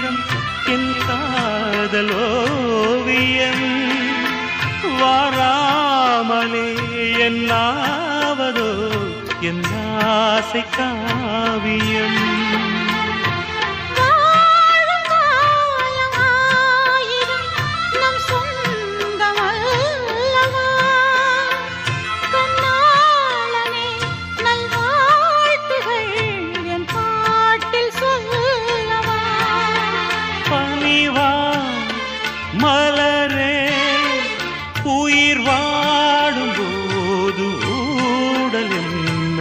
காகிதம் என் காதலோவியம். வாராமலே என்னாவதோ என் ஆசை காவியம். மலரே உயிர் வாடும் போது ஊடல் என்ன?